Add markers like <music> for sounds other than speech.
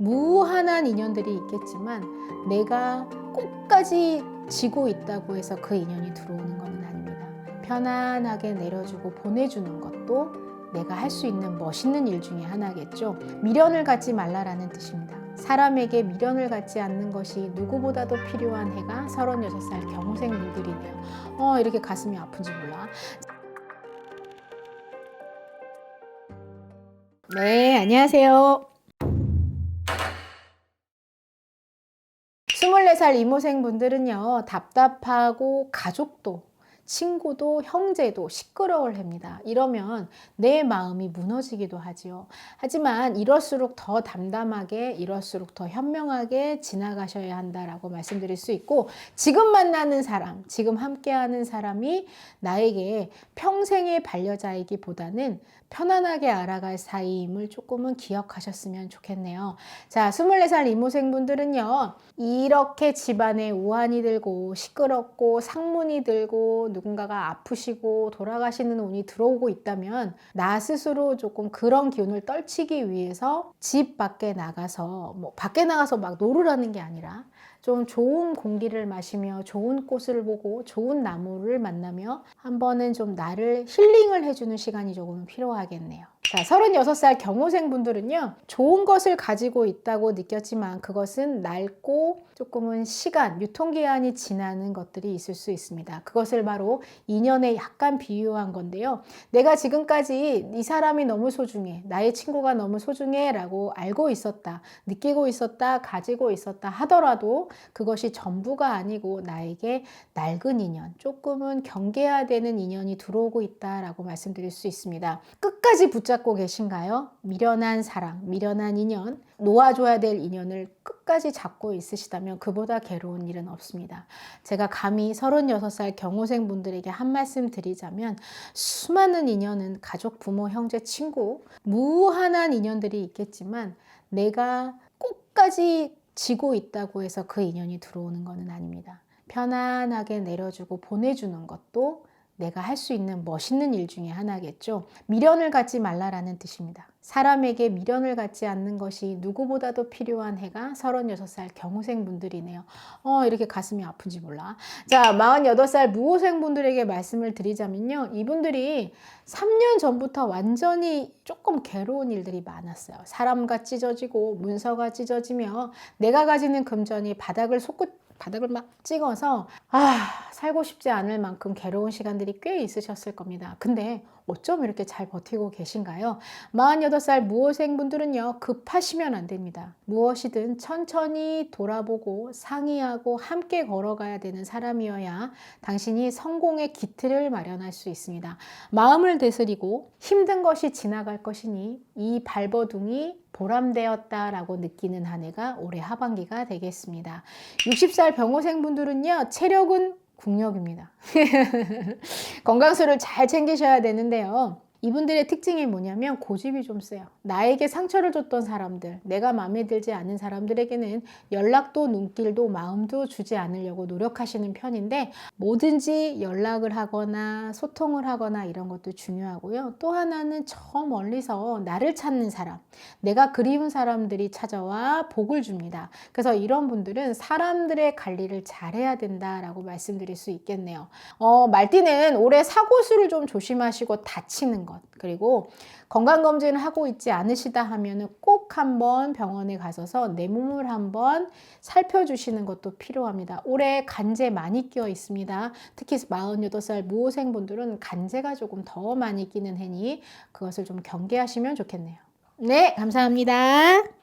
무한한 인연들이 있겠지만 내가 끝까지 지고 있다고 해서 그 인연이 들어오는 것은 아닙니다. 편안하게 내려주고 보내주는 것도 내가 할 수 있는 멋있는 일 중에 하나겠죠. 미련을 갖지 말라라는 뜻입니다. 사람에게 미련을 갖지 않는 것이 누구보다도 필요한 해가 36살 경호생 분들이네요. 어, 이렇게 가슴이 아픈지 몰라. 네, 안녕하세요. 24살 이모생 분들은요, 답답하고 가족도, 친구도, 형제도 시끄러울 합니다. 이러면 내 마음이 무너지기도 하지요. 하지만 이럴수록 더 담담하게, 이럴수록 더 현명하게 지나가셔야 한다라고 말씀드릴 수 있고, 지금 만나는 사람, 지금 함께하는 사람이 나에게 평생의 반려자이기보다는 편안하게 알아갈 사이임을 조금은 기억하셨으면 좋겠네요. 자, 24살 이모생분들은요, 이렇게 집안에 우환이 들고 시끄럽고 상문이 들고 누군가가 아프시고 돌아가시는 운이 들어오고 있다면 나 스스로 조금 그런 기운을 떨치기 위해서 집 밖에 나가서 뭐 밖에 나가서 막 놀으라는 게 아니라 좀 좋은 공기를 마시며 좋은 꽃을 보고 좋은 나무를 만나며 한 번은 좀 나를 힐링을 해주는 시간이 조금 필요하겠네요. 자, 36살 경호생 분들은요, 좋은 것을 가지고 있다고 느꼈지만 그것은 낡고 조금은 시간, 유통기한이 지나는 것들이 있을 수 있습니다. 그것을 바로 인연에 약간 비유한 건데요. 내가 지금까지 이 사람이 너무 소중해, 나의 친구가 너무 소중해 라고 알고 있었다, 느끼고 있었다, 가지고 있었다 하더라도 그것이 전부가 아니고 나에게 낡은 인연, 조금은 경계해야 되는 인연이 들어오고 있다라고 말씀드릴 수 있습니다. 끝까지 붙잡 고 계신가요? 미련한 사랑, 미련한 인연, 놓아줘야 될 인연을 끝까지 잡고 있으시다면 그보다 괴로운 일은 없습니다. 제가 감히 36살 경호생 분들에게 한 말씀 드리자면 수많은 인연은 가족, 부모, 형제, 친구, 무한한 인연들이 있겠지만 내가 끝까지 지고 있다고 해서 그 인연이 들어오는 것은 아닙니다. 편안하게 내려주고 보내주는 것도 내가 할 수 있는 멋있는 일 중에 하나겠죠. 미련을 갖지 말라라는 뜻입니다. 사람에게 미련을 갖지 않는 것이 누구보다도 필요한 해가 36살 경호생 분들이네요. 어, 이렇게 가슴이 아픈지 몰라. 자, 48살 무호생 분들에게 말씀을 드리자면요. 이분들이 3년 전부터 완전히 조금 괴로운 일들이 많았어요. 사람과 찢어지고 문서가 찢어지며 내가 가지는 금전이 바닥을 솟구 바닥을 막 찍어서 아 살고 싶지 않을 만큼 괴로운 시간들이 꽤 있으셨을 겁니다. 근데 어쩜 이렇게 잘 버티고 계신가요? 48살 무호생 분들은요 급하시면 안 됩니다. 무엇이든 천천히 돌아보고 상의하고 함께 걸어가야 되는 사람이어야 당신이 성공의 기틀을 마련할 수 있습니다. 마음을 되스리고 힘든 것이 지나갈 것이니 이 발버둥이 보람되었다라고 느끼는 한 해가 올해 하반기가 되겠습니다. 60살 병호생 분들은요, 체력은 국력입니다. <laughs> 건강수를 잘 챙기셔야 되는데요. 이분들의 특징이 뭐냐면 고집이 좀 세요. 나에게 상처를 줬던 사람들, 내가 마음에 들지 않는 사람들에게는 연락도 눈길도 마음도 주지 않으려고 노력하시는 편인데 뭐든지 연락을 하거나 소통을 하거나 이런 것도 중요하고요. 또 하나는 저 멀리서 나를 찾는 사람, 내가 그리운 사람들이 찾아와 복을 줍니다. 그래서 이런 분들은 사람들의 관리를 잘해야 된다라고 말씀드릴 수 있겠네요. 어, 말띠는 올해 사고수를 좀 조심하시고 다치는 것 그리고 건강검진을 하고 있지 않으시다 하면은 꼭 한번 병원에 가셔서 내 몸을 한번 살펴주시는 것도 필요합니다. 올해 간제 많이 끼어 있습니다. 특히 48살 무호생분들은 간제가 조금 더 많이 끼는 해니 그것을 좀 경계하시면 좋겠네요. 네, 감사합니다.